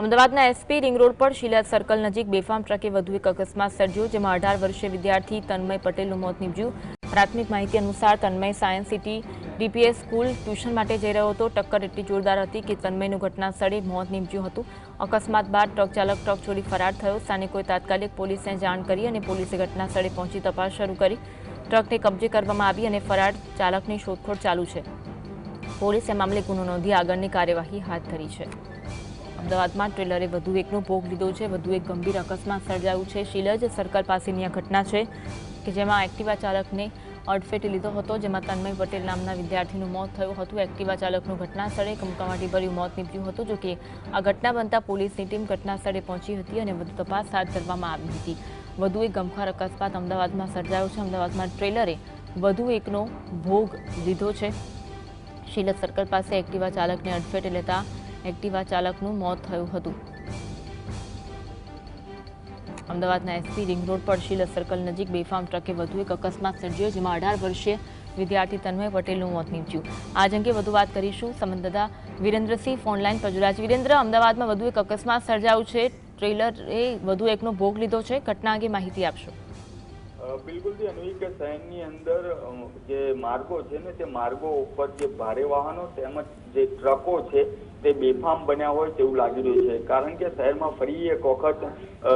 અમદાવાદના SP ring road પર શિલાદ circle નજીક બેફામ ટ્રકે વધુ એક અકસ્માત સર્જ્યો, જેમાં અઢાર વર્ષીય વિદ્યાર્થી તન્મય પટેલનું મોત નીપજ્યું. પ્રાથમિક માહિતી અનુસાર Tanmay science city DPS school tuition માટે જઈ રહ્યો હતો. ટક્કર એટલી જોરદાર હતી કે તન્મયનું ઘટના સ્થળે મોત નીપજ્યું હતું. અકસ્માત બાદ ટ્રક ચાલક ટ્રક છોડી ફરાર થયો. સ્થાનિકોએ તાત્કાલિક પોલીસને જાણ કરી અને પોલીસે ઘટના સ્થળે પહોંચી તપાસ શરૂ કરી. ટ્રકને કબજે કરવામાં આવી અને ફરાર ચાલકની શોધખોળ ચાલુ છે. પોલીસે મામલે ગુનો નોંધી આગળની કાર્યવાહી હાથ ધરી છે. અમદાવાદમાં ટ્રેલરે વધુ એકનો ભોગ લીધો છે. વધુ એક ગંભીર અકસ્માત સર્જાયું છે. શીલજ સર્કલ પાસેની આ ઘટના છે કે જેમાં એક્ટિવા ચાલકને અડફેટે લીધો હતો, જેમાં તન્મય પટેલ નામના વિદ્યાર્થીનું મોત થયું હતું. એક્ટિવા ચાલકનું ઘટના સ્થળે કમકમાટીભર્યું મોત નીપજ્યું હતું, જોકે આ ઘટના બનતા પોલીસની ટીમ ઘટના સ્થળે પહોંચી હતી અને વધુ તપાસ હાથ ધરવામાં આવી હતી. વધુ એક ગમખાર અકસ્માત અમદાવાદમાં સર્જાયો છે. અમદાવાદમાં ટ્રેલરે વધુ એકનો ભોગ લીધો છે. શીલત સર્કલ પાસે એક્ટિવા ચાલકને અડફેટે લેતા એક્ટિવા ચાલકનું મોત થયું હતું. અમદાવાદના એસપી રિંગ રોડ પર શીલ સર્કલ નજીક બેફામ ટ્રકે વધુ એક અકસ્માત સર્જ્યો, જેમાં અઢાર વર્ષીય વિદ્યાર્થી તન્મય પટેલનું મોત નીપજ્યું. આજ અંગે વધુ વાત કરીશું. સંબંધતા વિરેન્દ્રસિંહ ફોનલાઈન પર જોડાયા છે. વિરેન્દ્ર, અમદાવાદમાં વધુ એક અકસ્માત સર્જાયું છે. ટ્રેલરે વધુ એકનો ભોગ લીધો છે. ઘટના અંગે માહિતી આપશો. અ, બિલકુલથી અન્વી કે શહેરની અંદર જે માર્ગો છે ને તે માર્ગો ઉપર જે ભારે વાહનો તેમજ જે ટ્રકો છે તે બેફામ બન્યા હોય તેવું લાગી રહ્યું છે. કારણ કે શહેરમાં ફરી એક વખત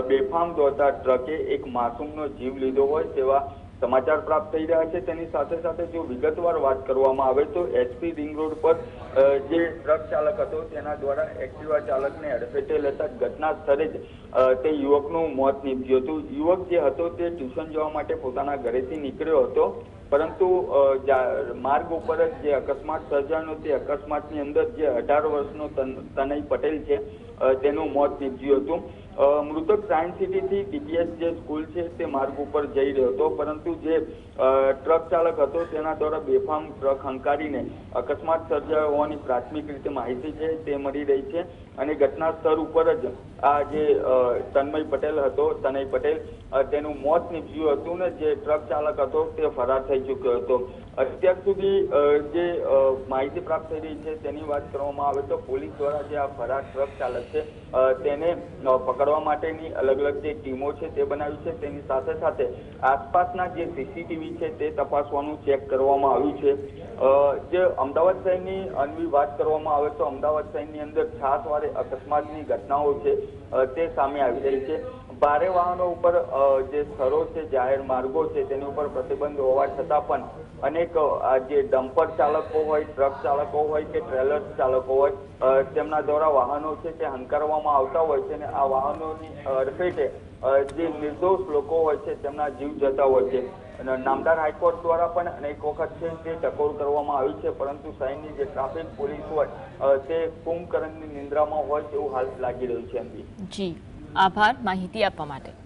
બેફામ દોડતા ટ્રકે એક માસૂમનો જીવ લીધો હોય તેવા સમાચાર પ્રાપ્ત થઈ રહ્યા છે. તેની સાથે સાથે જો વિગતવાર વાત કરવામાં આવે તો એસપી રિંગ રોડ પર જે ટ્રક ચાલક હતો, તેના દ્વારા એક્ટિવા ચાલકને અડફેટે લેતા ઘટના સ્થળે જ તે યુવકનું મોત નીપજ્યું હતું. યુવક જે હતો તે ટ્યુશન જવા માટે પોતાના ઘરેથી નીકળ્યો હતો, પરંતુ માર્ગ ઉપર જ જે અકસ્માત સર્જાનો તે અકસ્માતની અંદર જે અઢાર વર્ષનો તન- તનય પટેલ છે તેનું મોત નીપજ્યું હતું. મૃતક સાયન્સ સિટીથી ડીપીએસ જે સ્કૂલ છે તે માર્ગ ઉપર જઈ રહ્યો હતો. પરંતુ જે ટ્રક ચાલક હતો તેના દ્વારા બેફામ ટ્રક હંકારીને અકસ્માત સર્જાયો હોવાની પ્રાથમિક રીતે માહિતી છે, તે મળી રહી છે. અને ઘટના સ્થળ ઉપર જ આ જે તન્મય પટેલ હતો, તનય પટેલ તેનું મોત નીપજ્યું હતું ને જે ટ્રક ચાલક હતો તે ફરાર થઈ ચૂક્યો હતો. અત્યાર સુધી જે માહિતી પ્રાપ્ત થઈ રહી છે તેની વાત કરવામાં આવે તો પોલીસ દ્વારા જે આ ફરાર ટ્રક ચાલક છે. તેને પકડવા માટેની અલગ અલગ જે ટીમો છે તે બનાવી છે. તેની સાથે સાથે આસપાસના જે સીસીટીવી છે તે તપાસવાનું ચેક કરવામાં આવ્યું છે. જે અમદાવાદ શહેરની અનવી વાત કરવામાં આવે તો અમદાવાદ શહેરની અંદર છાસ વારે અકસ્માતની ઘટનાઓ છે. તે સામે આવી રહી છે. ભારે વાહનો ઉપર જે સ્થળો છે, જાહેર માર્ગો છે તેની ઉપર પ્રતિબંધ હોવા છતાં પણ અનેક જે ડમ્પર ચાલકો હોય ટ્રક ચાલકો હોય કે ટ્રેલર ચાલકો હોય તેમના દ્વારા વાહનો છે તે હંકારવામાં આવતા હોય છે અને આ વાહનોની અડફેટે જે નિર્દોષ લોકો હોય છે તેમના જીવ જતા હોય છે. અને નામદાર હાઈકોર્ટ દ્વારા પણ અનેક વખત છે તે ટકોર કરવામાં આવી છે, પરંતુ શહેરની જે ટ્રાફિક પોલીસ હોય તે કુંભકર્ણની નિંદ્રામાં હોય તેવું હાલ લાગી રહ્યું છે જી. આભાર માહિતી આપવા માટે.